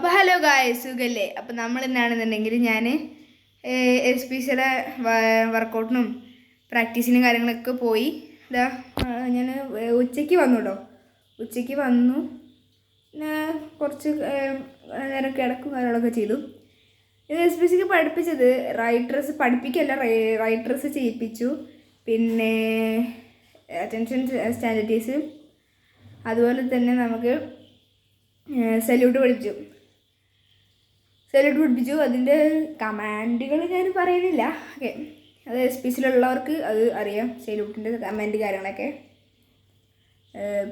അപ്പോൾ ഹലോ ഗായ് സുഖല്ലേ? അപ്പോൾ നമ്മൾ എന്നാണെന്നുണ്ടെങ്കിൽ ഞാൻ എസ് പി സിയുടെ വർക്കൗട്ടിനും പ്രാക്ടീസിനും കാര്യങ്ങളൊക്കെ പോയി. ഇതാ ഞാൻ ഉച്ചയ്ക്ക് വന്നു കേട്ടോ ഉച്ചയ്ക്ക് വന്നു. കുറച്ച് നേരം കിടക്കും കാര്യങ്ങളൊക്കെ ചെയ്തു. ഇത് എസ് പി സിക്ക് പഠിപ്പിച്ചത് റൈറ്റേഴ്സ് പഠിപ്പിക്കല്ല റൈറ്റേഴ്സ് ചെയ്യിപ്പിച്ചു. പിന്നെ അറ്റൻഷൻ സ്റ്റാൻഡേർഡീസ് അതുപോലെ തന്നെ നമുക്ക് സല്യൂട്ട് പഠിപ്പിച്ചു. സല്യൂട്ട് പഠിപ്പിച്ചു അതിന്റെ കമാൻഡുകൾ ഞാൻ പറയുന്നില്ല. ഓക്കെ അത് എസ് പി സിയിലുള്ളവർക്ക് അത് അറിയാം. സെലൂട്ടിന്റെ കമാൻഡ് കാര്യങ്ങളൊക്കെ.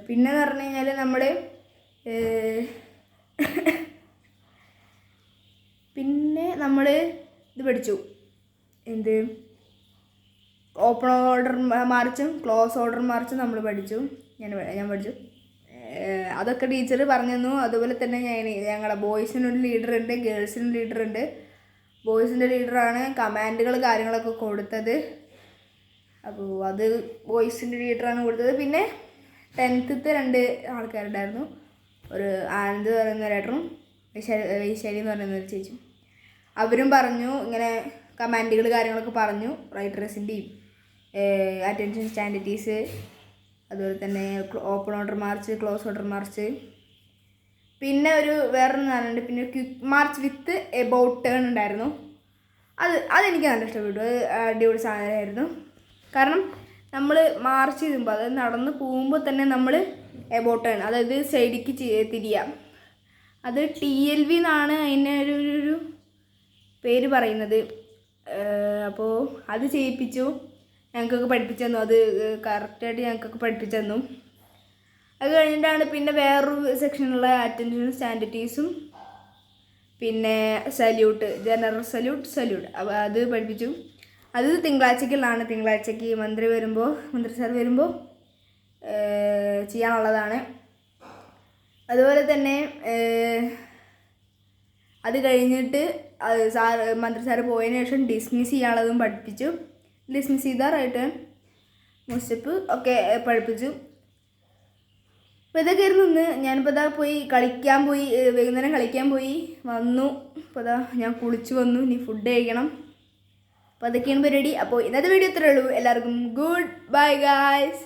പിന്നെ എന്ന് പറഞ്ഞു കഴിഞ്ഞാൽ നമ്മൾ പിന്നെ നമ്മൾ ഇത് പഠിച്ചു. എന്ത്? ഓപ്പൺ ഓർഡർ മാർച്ചും ക്ലോസ് ഓർഡർ മാർച്ചും നമ്മൾ പഠിച്ചു. ഞാൻ ഞാൻ പഠിച്ചു. അതൊക്കെ ടീച്ചർ പറഞ്ഞു അതുപോലെ തന്നെ ഞാൻ ഞങ്ങളുടെ ബോയ്സിനൊരു ലീഡർ ഉണ്ട് ഗേൾസിനും ലീഡർ ഉണ്ട് ബോയ്സിന്റെ ലീഡറാണ് കമാൻഡുകൾ കാര്യങ്ങളൊക്കെ കൊടുത്തത്. അപ്പോൾ അത് ബോയ്സിന്റെ ലീഡറാണ് കൊടുത്തത്. പിന്നെ ടെൻത്തത്തെ രണ്ട് ആൾക്കാരുണ്ടായിരുന്നു. ഒരു ആനന്ദ് പറയുന്ന ഒരേട്ടനും വൈശാലി എന്ന് പറയുന്ന ഒരു ചേച്ചി അവരും പറഞ്ഞു ഇങ്ങനെ കമാൻഡുകൾ കാര്യങ്ങളൊക്കെ പറഞ്ഞു. റൈറ്റേഴ്സിന്റെയും അറ്റൻഷൻ സ്റ്റാൻഡിറ്റീസ് അതുപോലെ തന്നെ open order march close order march പിന്നെ ഒരു വേറൊരു നാലുണ്ട് പിന്നെ quick march with about turn ഉണ്ടായിരുന്നു. അത് അതെനിക്ക് നല്ല ഇഷ്ടപ്പെട്ടു. അത് അടിപൊളി സാധനമായിരുന്നു. കാരണം നമ്മൾ മാർച്ച് ചെയ്യുമ്പോൾ അത് നടന്ന് പോകുമ്പോൾ തന്നെ നമ്മൾ എബൌട്ട് ടേൺ അതായത് സൈഡിക്ക് തിരിയാം. അത് ടി എൽ വി എന്നാണ് അതിന്റെ ഒരു ഒരു- ഒരു പേര് പറയുന്നത്. അപ്പോൾ അത് ചെയ്യിപ്പിച്ചു. ഞങ്ങൾക്കൊക്കെ പഠിപ്പിച്ചു തന്നു. അത് കറക്റ്റായിട്ട് ഞങ്ങൾക്കൊക്കെ പഠിപ്പിച്ചു തന്നു. അത് കഴിഞ്ഞിട്ടാണ് പിന്നെ വേറൊരു സെക്ഷനുള്ള അറ്റൻഷൻ സ്റ്റാൻഡിറ്റീസും പിന്നെ സല്യൂട്ട് ജനറൽ സല്യൂട്ട് സല്യൂട്ട് അപ്പോൾ അത് പഠിപ്പിച്ചു. അത് തിങ്കളാഴ്ചക്കുള്ളതാണ് തിങ്കളാഴ്ചക്ക് മന്ത്രി വരുമ്പോൾ മന്ത്രി സാർ വരുമ്പോൾ ചെയ്യാനുള്ളതാണ്. അതുപോലെ തന്നെ അത് കഴിഞ്ഞിട്ട് സാർ മന്ത്രി സാർ പോയതിന് ശേഷം ഡിസ്മിസ് ചെയ്യാനുള്ളതും പഠിപ്പിച്ചു. ഡിസ്മിസ് ചെയ്ത റിട്ടേൺ മുസ്റ്റപ്പ് ഒക്കെ പഠിപ്പിച്ചു അപ്പോൾ ഇതൊക്കെ ആയിരുന്നു ഇന്ന് ഞാനിപ്പോൾ ഇതാ പോയി കളിക്കാൻ പോയി വൈകുന്നേരം കളിക്കാൻ പോയി. വന്നു. അപ്പോൾ ഇതാ ഞാൻ കുളിച്ചു വന്നു. ഇനി ഫുഡ് കഴിക്കണം. അപ്പോൾ അതൊക്കെയാണ് പരിപാടി. അപ്പോൾ ഇന്നത്തെ വീഡിയോ ഇത്രയേ ഉള്ളൂ. എല്ലാവർക്കും ഗുഡ് ബൈ ഗായ്സ്